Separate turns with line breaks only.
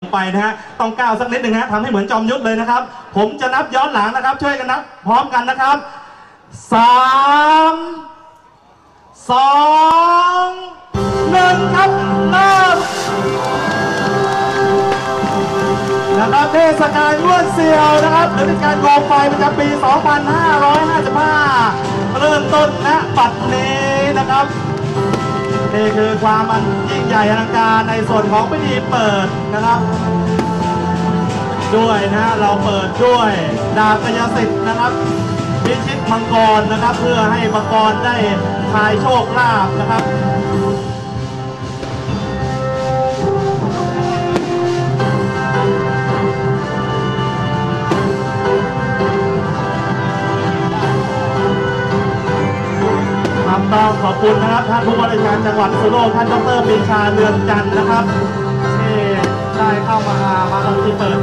ไปนะฮะต้องก้าวสักนิดหนึ่งฮะทำให้เหมือนจอมยุทธเลยนะครับ ผมจะนับย้อนหลังนะครับ ช่วยกันนับพร้อมกันนะครับสามสองหนึ่งครับเริ่มนะครับเทศกาลล้วนเซียวนะครับหรือเป็นการโกงไฟประจำปี 2555 เริ่มต้นณปัดนี้น นี่คือความมันยิ่งใหญ่อลังการในส่วนของพิธีเปิดนะครับ ด้วยนะเราเปิดด้วยดาบกายสิทธิ์นะครับพิชิตมังกรนะครับ เพื่อให้มังกรได้ทายโชคลาภนะครับ ต้องขอบคุณนะครับท่านผู้ว่าราชการจังหวัดสุโขทัยท่านดรปรีชาเรือนจันทร์นะครับที่ได้เข้ามามาทำพิธีเปิด